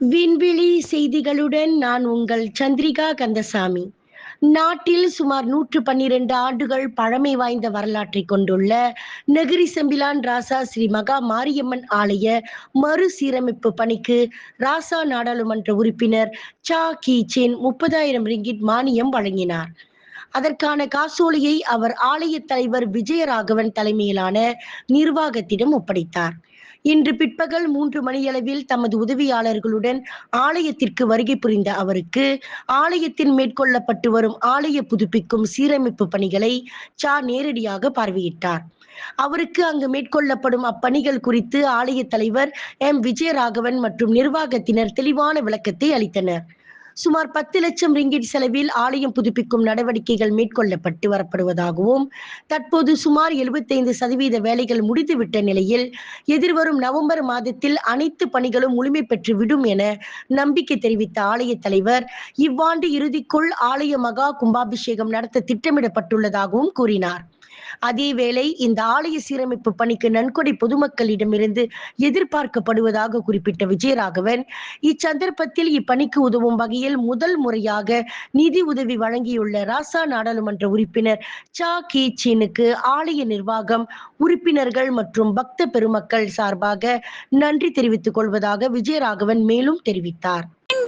விண்வெளி செய்திகளுடன் நான் உங்கள் சந்திரிகா கந்தசாமி. நாட்டில் சுமார் நூற்று பன்னிரண்டு ஆண்டுகள் பழமை வாய்ந்த வரலாற்றை கொண்டுள்ள நெகிரி செம்பிலான் ராசா ஸ்ரீ மகா மாரியம்மன் ஆலய மறுசீரமைப்பு பணிக்கு ராசா நாடாளுமன்ற உறுப்பினர் சா கீச்சின் முப்பதாயிரம் ரிங்கிட் மானியம் வழங்கினார். அதற்கான காசோலையை அவர் ஆலய தலைவர் விஜயராகவன் தலைமையிலான நிர்வாகத்திடம் ஒப்படைத்தார். இன்று பிற்பகல் மூன்று மணியளவில் தமது உதவியாளர்களுடன் ஆலயத்திற்கு வருகை புரிந்த அவருக்கு ஆலயத்தில் மேற்கொள்ளப்பட்டு வரும் ஆலய புதுப்பிக்கும் சீரமைப்பு பணிகளை சா நேரடியாக பார்வையிட்டார். அவருக்கு அங்கு மேற்கொள்ளப்படும் அப்பணிகள் குறித்து ஆலய தலைவர் எம். விஜயராகவன் மற்றும் நிர்வாகத்தினர் தெளிவான விளக்கத்தை அளித்தனர். சுமார் பத்து லட்சம் ரிங்கிட் செலவில் ஆலயம் புதுப்பிக்கும் நடவடிக்கைகள் மேற்கொள்ளப்பட்டு வரப்படுவதாகவும் தற்போது சுமார் எழுபத்தைந்து சதவீத வேலைகள் முடிந்துவிட்ட நிலையில் எதிர்வரும் நவம்பர் மாதத்தில் அனைத்து பணிகளும் முழுமை பெற்று விடும் என நம்பிக்கை தெரிவித்த ஆலய தலைவர் இவ்வாண்டு இறுதிக்குள் ஆலய மகா கும்பாபிஷேகம் நடத்த திட்டமிடப்பட்டுள்ளதாகவும் கூறினார். அதேவேளை இந்த ஆலய சீரமைப்பு பணிக்கு நன்கொடை பொதுமக்களிடமிருந்து எதிர்பார்க்கப்படுவதாக குறிப்பிட்ட விஜயராகவன் இச்சந்தர்ப்பத்தில் இப்பணிக்கு உதவும் வகையில் முதல் முறையாக நிதி உதவி வழங்கியுள்ள ராசா நாடாளுமன்ற உறுப்பினர் சா. கி. சீனுக்கு ஆலய நிர்வாகம் உறுப்பினர்கள் மற்றும் பக்த பெருமக்கள் சார்பாக நன்றி தெரிவித்துக் கொள்வதாக விஜயராகவன் மேலும் தெரிவித்தார்.